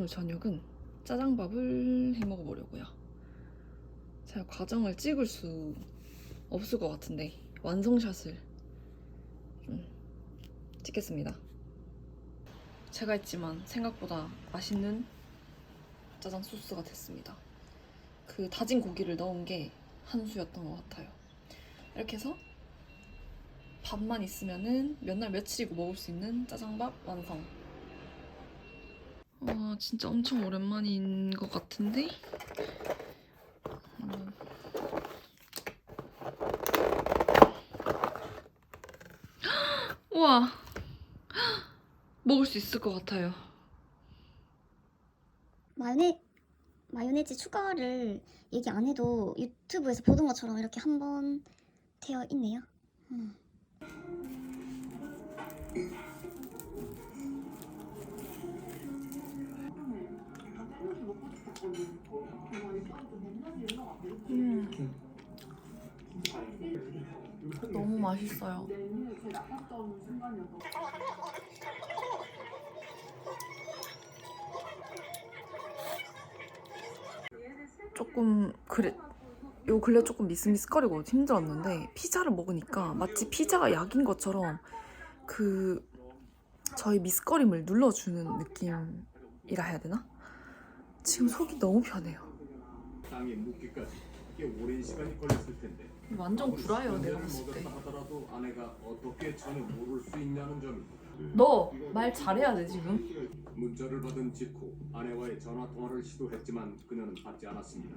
오늘 저녁은 짜장밥을 해 먹어보려고요. 제가 과정을 찍을 수 없을 것 같은데 완성샷을 좀 찍겠습니다. 제가 했지만 생각보다 맛있는 짜장 소스가 됐습니다. 그 다진 고기를 넣은 게 한 수였던 것 같아요. 이렇게 해서 밥만 있으면은 몇 날 며칠이고 먹을 수 있는 짜장밥 완성. 와 진짜 엄청 오랜만인 것 같은데. 음. 우와 먹을 수 있을 것 같아요. 마요네 마요네즈 추가를 얘기 안 해도 유튜브에서 보던 것처럼 이렇게 한 번 되어 있네요. 음. 너무 맛있어요. 조금 그래 요 근래 조금 미스미스거리고 힘들었는데 피자를 먹으니까 마치 피자가 약인 것처럼 그 저희 미스거림을 눌러주는 느낌이라 해야 되나? 지금 속이 너무 편해요. 땅에 묻기까지 꽤 오랜 시간이 걸렸을 텐데 완전 구라예요 내가 봤을 때. 하더라도 아내가 어떻게 전혀 모를 수 있냐는 점입니다. 너말 잘해야 돼 지금. 문자를 받은 직후 아내와의 전화 통화를 시도했지만 그녀는 받지 않았습니다.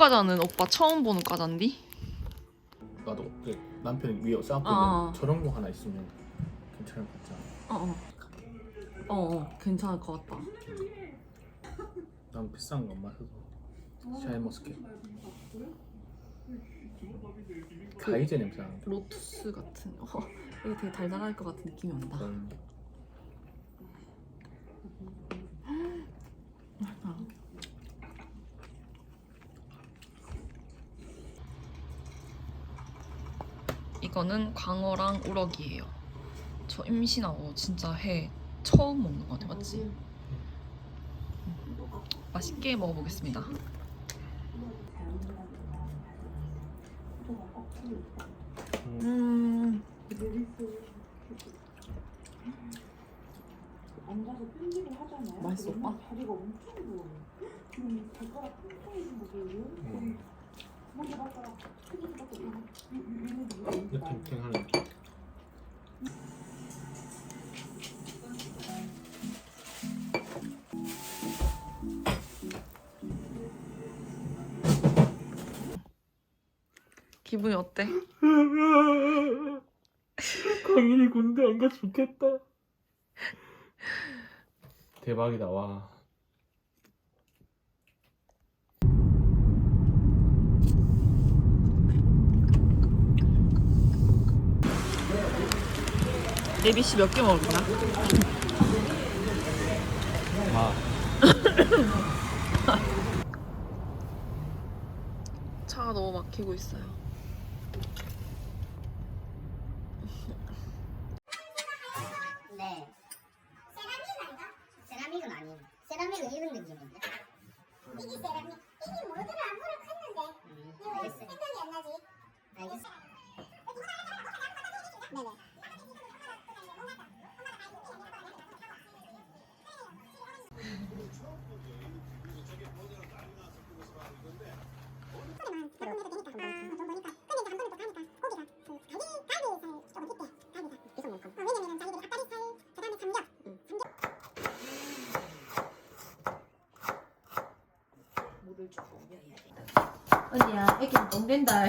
과자는 오빠 처음 보는 과자인디? 나도 그 남편이 위에 쌓고 아. 있는 저런 거 하나 있으면 괜찮을 것 같지 않아? 어어. 어 어 괜찮을 것 같다. 난 비싼 거안 마셔서 샤인머스켓 가이제 냄새 나는데 로투스 같은. 어, 이게 되게 달달할 것 같은 느낌이 온다. 그런 이거는 광어랑 우럭이에요. 저 임신하고 진짜 해 처음 먹는 거 같아, 맞지? 맛있게 먹어보겠습니다. 음, 앉아서 편집을 하잖아요. 맛있어, 그러면 오빠? 다리가 엄청 부어요. 지금 발가락 통통해진 거 보여요? 많이 느낌하는 기분이 어때? 강인이 군대 안 가 좋겠다 대박이다 와. 예비 씨몇개 먹을 거야? 아. 차가 너무 막히고 있어요. 네. 세라믹은 아닌가? 세라믹은 아닌. 세라믹은 이런 느낌인데. 이게 세라믹. 이게 뭐더라? 뭐라 했는데. 음, 알겠어. 생각이 안 나지. 알겠어. 언니야, 애기 똥 된다.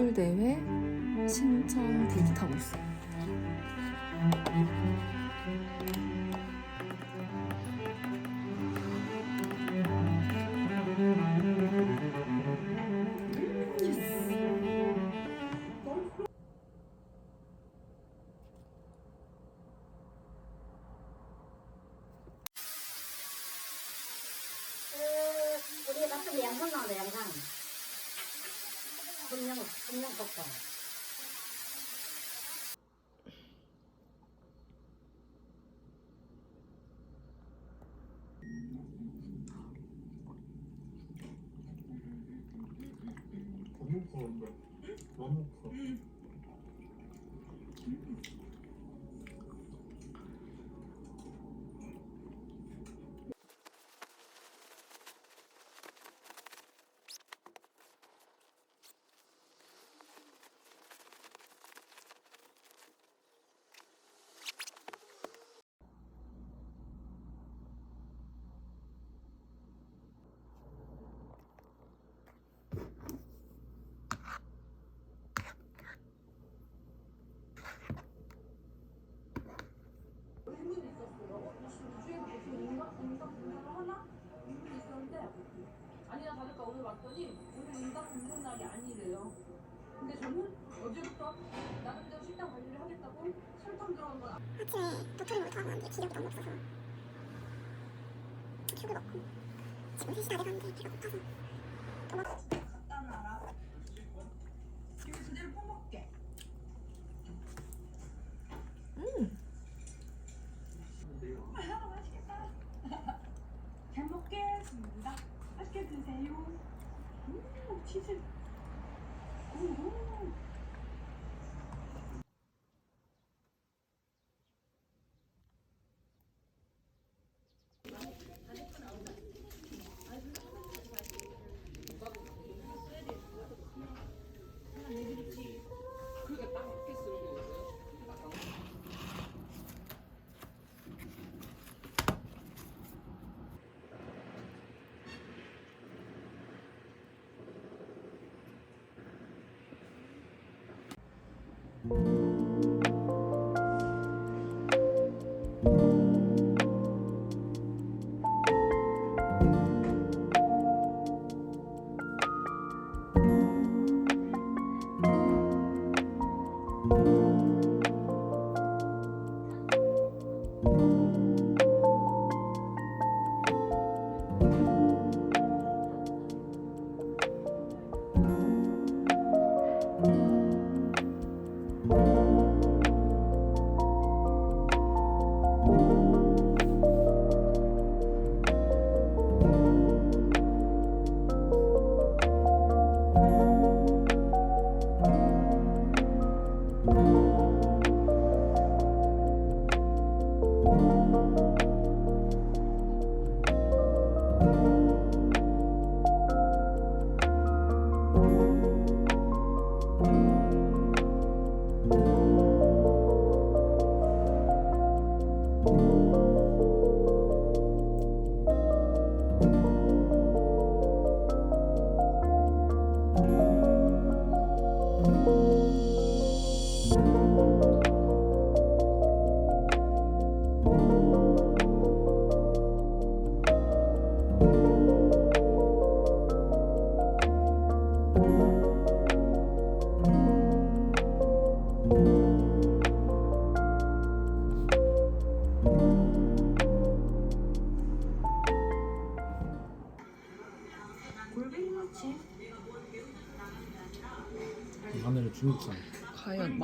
학술대회 신청 비드 타고 있어. 그 분명 분명 꺾어. 너무 커. 오늘 왔더니 오늘 인사 공부 날이 아니래요. 근데 저는 어제부터 나름대로 식단 관리를 하겠다고 설탕 들어간 건 아침에 도토리 먹을 하면 안 돼. 기력이 너무 없어서. 죽을 먹고. 지금 3시 다 돼가는데 배가 고파서. 또 먹... 갖다 놔라. 이거 그대로 퍼먹게. 아, 맛있겠다. 잘 먹겠습니다. 맛있게 드세요. 음, 치즈. 음. 하 늘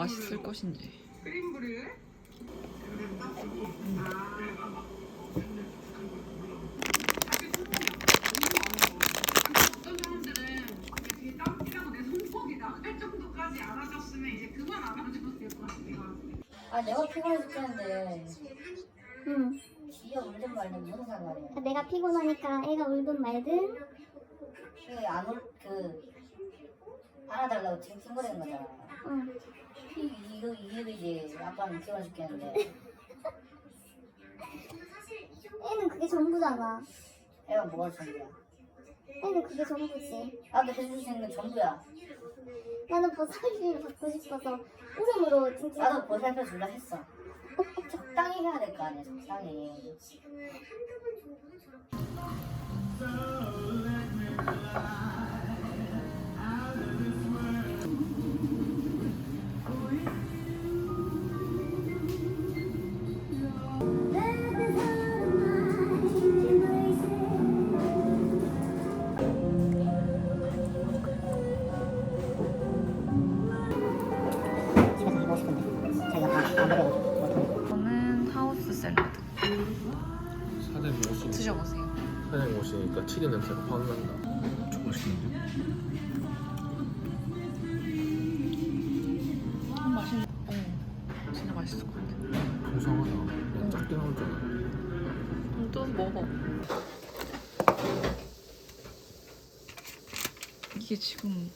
맛있을 것인지. 어떤 사람들은 이게 땀이라고 내 손목이다 할 정도까지 알아줬으면 이제 그만 알아줘도 될것 같아요. 아 내가 피곤해 죽겠는데 응. 지가 울든 말든 무슨 상관이야 내가 피곤하니까 애가 울든 말든. 그안올그 안아달라고 지금 찡그리는 거잖아 응. 이, 이거 이해이지 아빠는 피곤해 죽겠는데 애는 그게 전부잖아. 애가 뭐가 전부야 애는 그게 전부지. 나도 해줄 수 있는 건 전부야 나는 보살핌을 받고 싶어서 웃음으로 찡찡. 나도 보살펴 줄라 했어 적당히 해야 될 거 아니야 적당히 450 드셔보세요. 450이니까 튀김 냄새가 확 난다 조금 맛있는데? 음, 어, 음, 이게 지금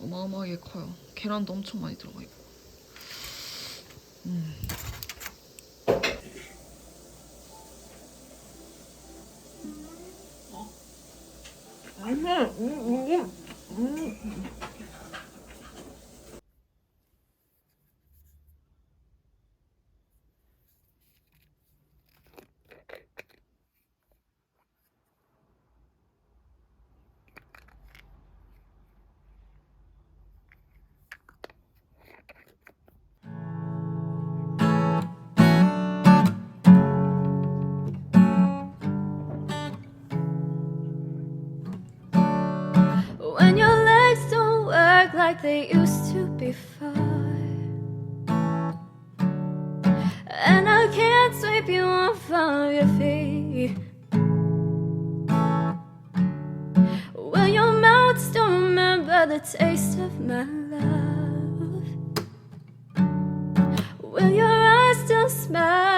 어마어마하게 커요. 계란도 엄청 많이 들어가 있고. When they used to before. And I can't sweep you off of your feet. When your mouth still remember the taste of my love. Will your eyes still smile?